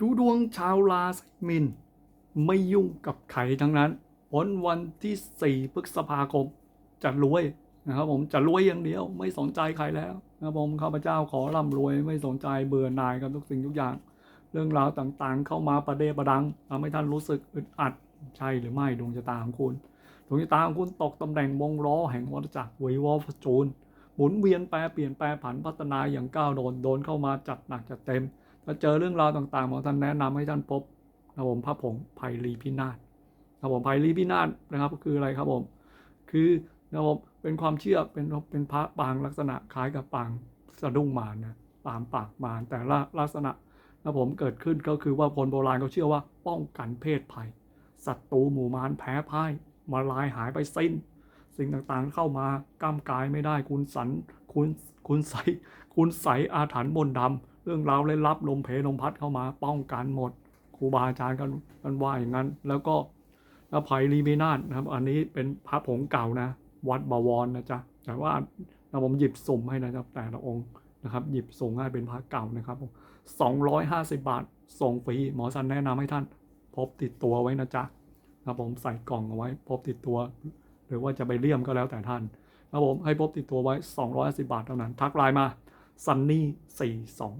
ดูดวงชาวราศีมินไม่ยุ่งกับใครทั้งนั้นผลวันที่ 4 พฤษภาคมจะรวยนะครับผมจะรวยอย่างเดียวไม่สนใจใครแล้วนะครับผมข้าพเจ้าขอร่ำรวยไม่สนใจเบื่อหน่ายกับทุกสิ่งทุกอย่าง เรื่องราวต่างๆ เข้ามาประเดประดังทำให้ท่านรู้สึกอึดอัดใช่หรือไม่ดวงชะตาของคุณดวงชะตาของคุณตกตำแหน่งวงล้อแห่งวัฏจักรวีวอฟจูนหมุนเวียนแปรเปลี่ยนแปรผันพัฒนาอย่างก้าวโดนโดนเข้ามาจัดหนักจัดเต็ม ถ้าเจอเรื่องราวต่างๆของท่านแนะนำให้ท่านพบนะผมพระผงไพรีพินาศนะผมไพรีพินาศนะครับก็คืออะไรครับผม คือนะผมเป็นความเชื่อเป็นเป็นพระปางลักษณะคล้ายกับปางสะดุ้งมารนะปางปากมารแต่ละลักษณะนะผมเกิดขึ้นก็คือว่าคนโบราณเขาเชื่อว่าป้องกันเพศภัยศัตรูหมู่มารแพ้พ่ายมาลายหายไปสิ้น สิ่งต่างๆเข้ามากล้ามกายไม่ได้คุณสันคุณคุณใสคุณใสอาถรรพ์มนต์ดำ เรื่องราวเล่นลับลมเพลมพัดเข้ามา ป้องกันหมดครูบาอาจารย์กันกันว่าอย่างนั้น แล้วก็อภัยรีเมนาศนะครับ อันนี้เป็นพระผงเก่านะ วัดบวรนะจ๊ะแต่ว่านะผมหยิบสุ่มให้นะครับแต่ละองค์นะครับ หยิบส่งให้เป็นพระเก่านะครับผม250บบาทส่งฟรีหมอสันแนะนำให้ท่าน พบติดตัวไว้นะจ๊ะนะครับผมใส่กล่องเอาไว้ พบติดตัว หรือว่าจะไปเลี่ยมก็แล้วแต่ท่านนะครับผมให้พบติดตัวไว้250บาทเท่านั้น ทักไลน์มา ซันนี่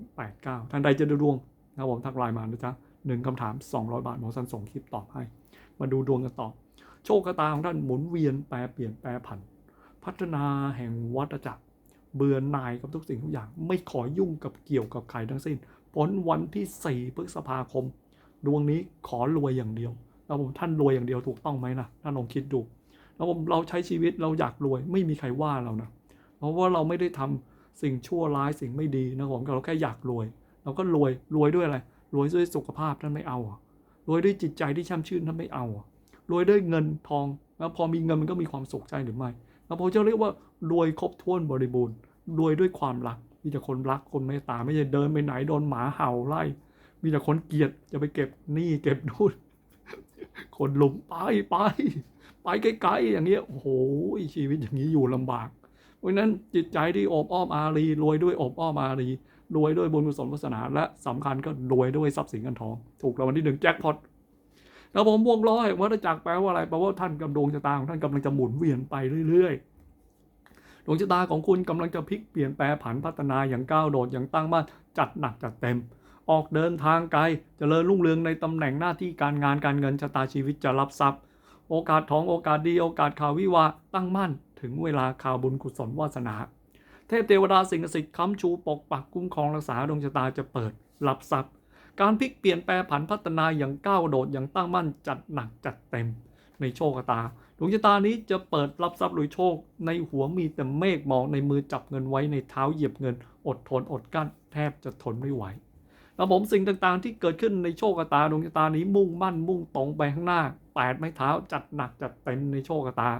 4289ท่านใดจะดูดวงนะครับผมทักไลน์มานะจ๊ะหนึ่งคำถาม 200 บาทหมอสันส่งคลิปตอบให้ มาดูดวงกันต่อ โชคชะตาของท่านหมุนเวียนแปรเปลี่ยนแปรผัน พัฒนาแห่งวัฏจักร เบื่อหน่ายกับทุกสิ่งทุกอย่าง ไม่ขอยุ่งกับเกี่ยวกับใครทั้งสิ้นผลวันที่4พฤษภาคม ดวงนี้ขอรวยอย่างเดียวแล้วผมท่านรวยอย่างเดียวถูกต้องไหมนะท่านลองคิดดูแล้วผมเราใช้ชีวิตเราอยากรวยไม่มีใครว่าเรานะเพราะว่าเราไม่ได้ทำ สิ่งชั่วร้ายสิ่งไม่ดีนะผมเราแค่อยากรวย เราก็รวยรวยด้วยอะไร รวยด้วยสุขภาพท่านไม่เอารวยด้วยจิตใจที่ช่ำชื่นท่านไม่เอารวยด้วยเงินทองแล้วพอมีเงินมันก็มีความสุขใช่หรือไม่แล้วผมจะเรียกว่ารวยครบถ้วนบริบูรณ์รวยด้วยความรัก มีแต่คนรักคนเมตตาไม่ใช่เดินไปไหนโดนหมาเห่าไล่ มีแต่คนเกลียดจะไปเก็บหนี้เก็บนู่นคนหลุมไปไปไปไกลๆอย่างเงี้ยโอ้โหชีวิตอย่างนี้อยู่ลำบาก เพราะนั้นจิตใจที่โอบอ้อมอารีรวยด้วยโอบอ้อมอารีรวยด้วยบุญกุศลวาสนาและสำคัญก็รวยด้วยทรัพย์สินเงินทอง ถูกรางวัลที่หนึ่งแจ็คพอตแล้วผมวงล้อแห่งวัฏจักรแปลว่าอะไรแปลว่าท่านกำดวงชะตาของท่านกำลังจะหมุนเวียนไปเรื่อยๆดวงชะตาของคุณกำลังจะพลิกเปลี่ยนแปลผันพัฒนาอย่างก้าวโดดอย่างตั้งมั่นจัดหนักจัดเต็ม ออกเดินทางไกลจเจริญรุ่งเรืองในตำแหน่งหน้าที่การงานการเงินชะตาชีวิตจะรับทรัพย์ โอกาสทองโอกาสดีโอกาสข่าววิวาตั้งมั่น ถึงเวลาข่าวบุญกุศลวาสนา เทพเทวดาสิ่งศักดิ์สิทธิ์ค้ำชูปกปักคุ้มครองรักษาดวงชะตาจะเปิดรับทรัพย์ การพลิกเปลี่ยนแปลผันพัฒนาอย่างก้าวโดดอย่างตั้งมั่นจัดหนักจัดเต็ม ในโชคชะตาดวงชะตานี้จะเปิดรับทรัพย์หรือโชค ในหัวมีแต่เมฆหมอกในมือจับเงินไว้ในเท้าเหยียบเงิน อดทนอดกลั้น แทบจะทนไม่ไหวแล้วผมสิ่งต่างๆ ที่เกิดขึ้นในโชคชะตาดวงชะตานี้มุ่งมั่นมุ่งตรงไปข้างหน้าแปดไม้เท้าจัดหนักจัดเต็มในโชคชะตา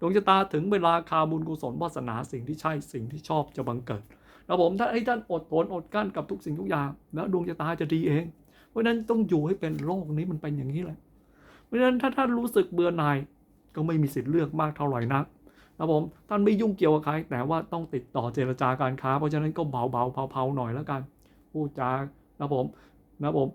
ดวงชะตาถึงเวลาคาบุญกุศลวาสนาสิ่งที่ใช่สิ่งที่ชอบจะบังเกิดแล้วผมถ้าให้ท่านอดทนอดกลั้นกับทุกสิ่งทุกอย่างแล้วดวงชะตาจะดีเอง เพราะฉะนั้นต้องอยู่ให้เป็นโลกนี้มันเป็นอย่างนี้แหละ เพราะฉะนั้นถ้าท่านรู้สึกเบื่อหน่ายก็ไม่มีสิทธิ์เลือกมากเท่าไหร่นักนะผมท่านไม่ยุ่งเกี่ยวกับใคร แต่ว่าต้องติดต่อเจรจาการค้า เพราะฉะนั้นก็เบาๆเผาๆหน่อยแล้วกันพูดจานะผมนะผม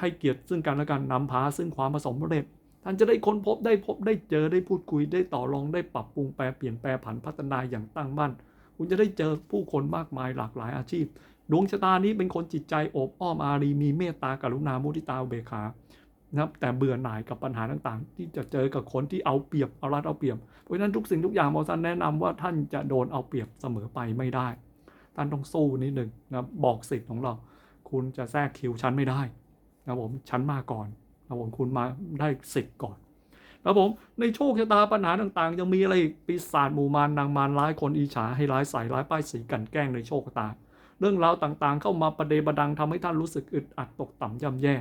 ให้เกียรติซึ่งกันและกันนำพาซึ่งความประสมเร็จ ท่านจะได้ค้นพบได้พบได้เจอได้พูดคุยได้ต่อรองได้ปรับปรุงแปลเปลี่ยนแปลผันพัฒนาอย่างตั้งมั่น คุณจะได้เจอผู้คนมากมายหลากหลายอาชีพ ดวงชะตานี้เป็นคนจิตใจโอบอ้อมอารีมีเมตตากรุณามุทิตาเบกขานะครับแต่เบื่อหน่ายกับปัญหาต่างๆ ที่จะเจอกับคนที่เอาเปรียบเอารัดเอาเปรียบ เพราะฉะนั้นทุกสิ่งทุกอย่างหมอสันแนะนำว่าท่านจะโดนเอาเปรียบเสมอไปไม่ได้ ท่านต้องสู้นิดหนึ่งนะบอกสิทธิ์ของเรา คุณจะแทรกคิวชั้นไม่ได้นะผมชั้นมาก่อน นะผมคุณมาได้สิทธิ์ก่อนนะผมในโชคชะตาปัญหาต่างๆ ยังมีอะไรอีกปีศาจหมู่มารนางมารร้ายคนอีฉาให้ร้ายใส่ร้ายป้ายสีกันแกล้งในโชคชะตา เรื่องราวต่างๆ เข้ามาประเดประดังทำให้ท่านรู้สึกอึดอัดตกต่ำย่ำแย่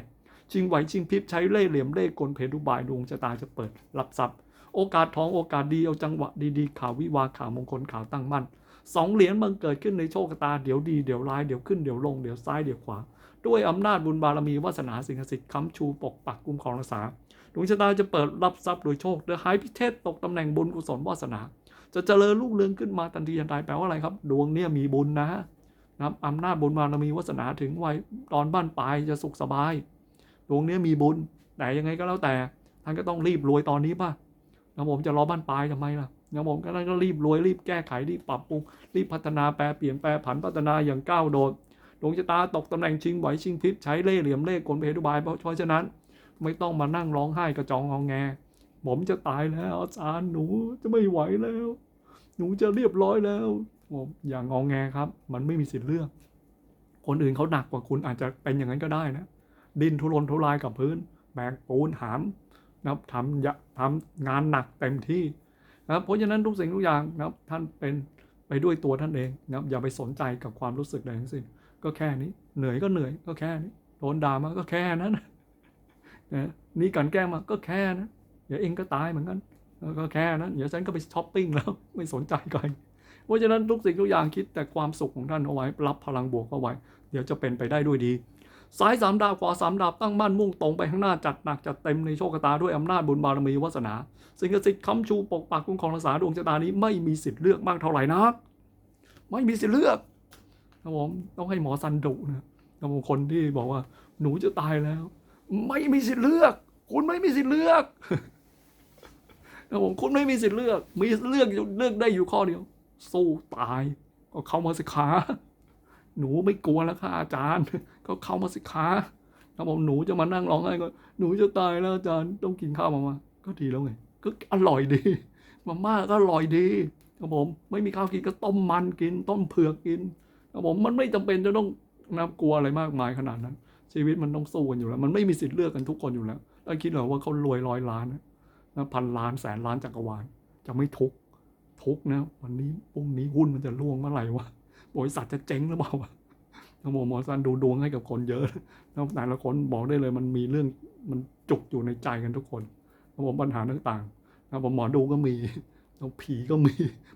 ชิงไหวชิงพริบใช้เล่ห์เหลี่ยมเล่ห์กลเพทุบายดวงชะตาจะเปิดรับทรัพย์ โอกาสทองโอกาสดีเอาจังหวะดีๆข่าววิวาข่าวมงคลข่าวตั้งมั่นสองเหรียญบังเกิดขึ้นในโชคชะตาเดี๋ยวดีเดี๋ยวร้ายเดี๋ยวขึ้นเดี๋ยวลงเดี๋ยวซ้ายเดี๋ยวขวา ด้วยอำนาจบุญบารมีวาสนาสิ่งศักดิ์สิทธิ์ค้ำชูปกปักคุ้มครองรักษาดวงชะตาจะเปิดรับทรัพย์โดยโชคเดือะไฮพิเทศตกตำแหน่งบุญกุศลวาสนา จะเจริญรุ่งเรืองขึ้นมาทันทีทันใดแปลว่าอะไรครับ ดวงเนี่ยมีบุญนะนะครับอำนาจบุญบารมีวาสนาถึงวัยตอนบ้านปลายจะสุขสบาย ดวงเนี้ยมีบุญแต่ยังไงก็แล้วแต่ท่านก็ต้องรีบรวยตอนนี้ป่ะนะผมจะรอบ้านปลายทำไมล่ะนะผมก็ท่านก็รีบรวยรีบแก้ไขรีบปรับปรุงรีบพัฒนาแปลเปลี่ยนแปลผันพัฒนาอย่างก้าวโดด ดวงชะตาตกตำแหน่งชิงไหวชิงพริบใช้เล่ห์เหลี่ยมเล่ห์กลเพทุบาย เพราะฉะนั้นไม่ต้องมานั่งร้องไห้กระจองงองแง ผมจะตายแล้วอาจารย์หนูจะไม่ไหวแล้ว หนูจะเรียบร้อยแล้วผมอย่างงองแงครับ มันไม่มีสิทธิ์เลือก คนอื่นเขาหนักกว่าคุณอาจจะเป็นอย่างนั้นก็ได้นะ ดินทุรนทุรายกับพื้นแบกปูนหามนะครับทำยะทำงานหนักเต็มที่นะครับเพราะฉะนั้นทุกสิ่งทุกอย่างนะครับท่านเป็น ไปด้วยตัวท่านเองนะครับอย่าไปสนใจกับความรู้สึกใดทั้งสิ้นก็แค่นี้เหนื่อยก็เหนื่อยก็แค่นี้โดนด่ามาก็แค่นั้นนะนี่กันแกล้งมาก็แค่นั้นเดี๋ยวเองก็ตายเหมือนกันก็แค่นั้นเดี๋ยวฉันก็ไปช้อปปิ้งแล้วไม่สนใจใครเพราะฉะนั้นทุกสิ่งทุกอย่างคิดแต่ความสุขของท่านเอาไว้รับพลังบวกเอาไว้ เดี๋ยวจะเป็นไปได้ด้วยดี ซ้ายสามดาบขวาสามดาบตั้งมั่นมุ่งตรงไปข้างหน้าจัดหนักจัดเต็มในโชคชะตาด้วยอำนาจบุญบารมีวาสนา สิ่งศักดิ์สิทธิ์ค้ำชูปกปักคุ้มครองรักษาดวงชะตานี้ไม่มีสิทธิ์เลือกมากเท่าไหร่นักไม่มีสิทธิ์เลือกครับผมต้องให้หมอซันดุนะครับผมคนที่บอกว่า หนูจะตายแล้ว ไม่มีสิทธิ์เลือก คุณไม่มีสิทธิ์เลือกครับผมคุณไม่มีสิทธิ์เลือก มีเลือกอยู่เลือกได้อยู่ข้อเดียว สู้ตายก็เข้ามาสิขาหนูไม่กลัวแล้วค่ะอาจารย์ ก็เข้ามาสิขาครับผมหนูจะมานั่งร้องไห้ก็หนูจะตายแล้วอาจารย์ต้องกินข้าวมามาก็ดีแล้วไง ก็อร่อยดีมาม่าก็อร่อยดีครับผมไม่มีข้าวกินก็ต้มมันกิน ต้มเผือกกินครับผมมันไม่จำเป็นจะต้องนะกลัวอะไรมากมายขนาดนั้น ชีวิตมันต้องสู้กันอยู่แล้ว มันไม่มีสิทธิ์เลือกกันทุกคนอยู่แล้วแล้วคิดเหรอว่าเขารวยร้อยล้านนะพันล้านแสนล้านจักรวาลจะไม่ทุกข์ทุกข์นะ วันนี้พรุ่งนี้หุ้นมันจะร่วงเมื่อไหร่วะบริษัทจะเจ๊งหรือเปล่าวะ นะผมหมอซันดูดวงให้กับคนเยอะนะแต่ละคนบอกได้เลยมันมีเรื่องมันจุกอยู่ในใจกันทุกคนนะผมปัญหาต่างๆนะผมหมอดูก็มีแล้วผีก็มี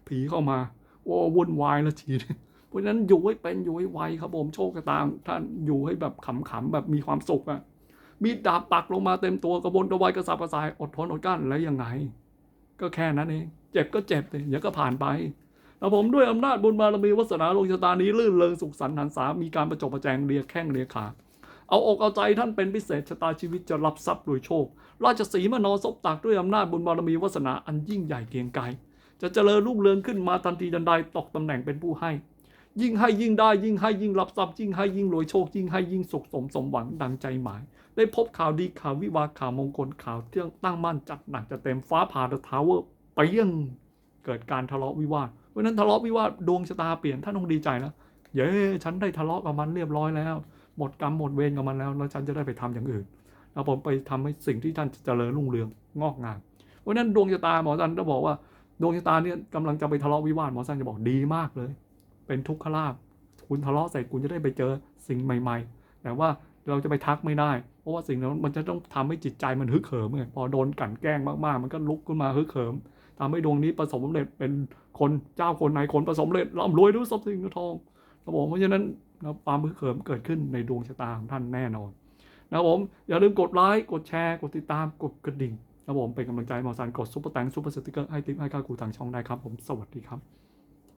ผีเข้ามาโอ้วุ่นวายละทีนเพราะฉะนั้นอยู่ให้เป็นอยู่ให้ไวครับผมโชคชะตาท่านอยู่ให้แบบขำๆแบบมีความสุขอะมีดาบปักลงมาเต็มตัวกระบนกระวายกระสับกระส่ายอดทนอดกลั้นแล้วยังไง ก็แค่นั้นเองเจ็บก็เจ็บเลยเดี๋ยวก็ผ่านไป แล้วผมด้วยอำนาจบุญบารมีวาสนาลงชะตานี้ลื่นเริงสุขสันต์หันษามีการประจบประแจงเรียแข้งเรียขาเอาอกเอาใจท่านเป็นพิเศษชะตาชีวิตจะรับทรัพย์โดยโชค ราชสีมานอซบตักด้วยอำนาจบุญบารมีวาสนาอันยิ่งใหญ่เกียงไกรจะเจริญรุ่งเรืองขึ้นมาทันทีทันใดตกตำแหน่งเป็นผู้ให้ ยิ่งให้ยิ่งได้ยิ่งให้ยิ่งรับทรัพย์ยิ่งให้ยิ่งรวยโชค ยิ่งให้ยิ่งสุขสมสมหวังดังใจหมาย ได้พบข่าวดีข่าววิวาข่าวมงคลข่าวเที่ยงตั้งมั่นจัดหนักจะเต็มฟ้าผ่าเดอะทาวเวอร์ไปยังเกิดการทะเลาะวิวาท ราะนั้นทะเลาะวิวาทดวงชะตาเปลี่ยนท่านต้องดีใจนะเย้ฉันได้ทะเลาะกับมันเรียบร้อยแล้ว หมดกรรมหมดเวรกับมันแล้วแล้วฉันจะได้ไปทำอย่างอื่นแล้วผมไปทำให้สิ่งที่ท่านจะเจริญรุ่งเรืองงอกงามเพราะนั้นดวงชะตาหมอสันจะบอกว่าดวงชะตาเนี่ยกำลังจะไปทะเลาะวิวาทหมอสันจะบอกดีมากเลย เป็นทุกขลาภคุณทะเลาะเสร็จคุณจะได้ไปเจอสิ่งใหม่ ๆ แต่ว่าเราจะไปทักไม่ได้ เพราะว่าสิ่งนั้นมันจะต้องทำให้จิตใจมันฮึกเหิมไงพอโดนกลั่นแกล้งมากๆ มันก็ลุกขึ้นมาฮึกเหิมทำให้ดวงนี้ประสบความสำเร็จเป็น คนเจ้าคนนคนประสบความเร็จร่ำรวยด้วยทรัพย์สินเงินทองครับผมเพราะฉะนั้นนะความฮึกเขิมเกิดขึ้นในดวงชะตาของท่านแน่นอนนะครับผมอย่าลืมกดไลค์กดแชร์ กดติดตามกดกระดิ่งนะครับผมเป็นกำลังใจหมอสันกดซุปเปอร์แตงซุปเปอร์สติกเกอร์ให้ติ๊กให้ค่าครูทางช่องได้ครับผมสวัสดีครับ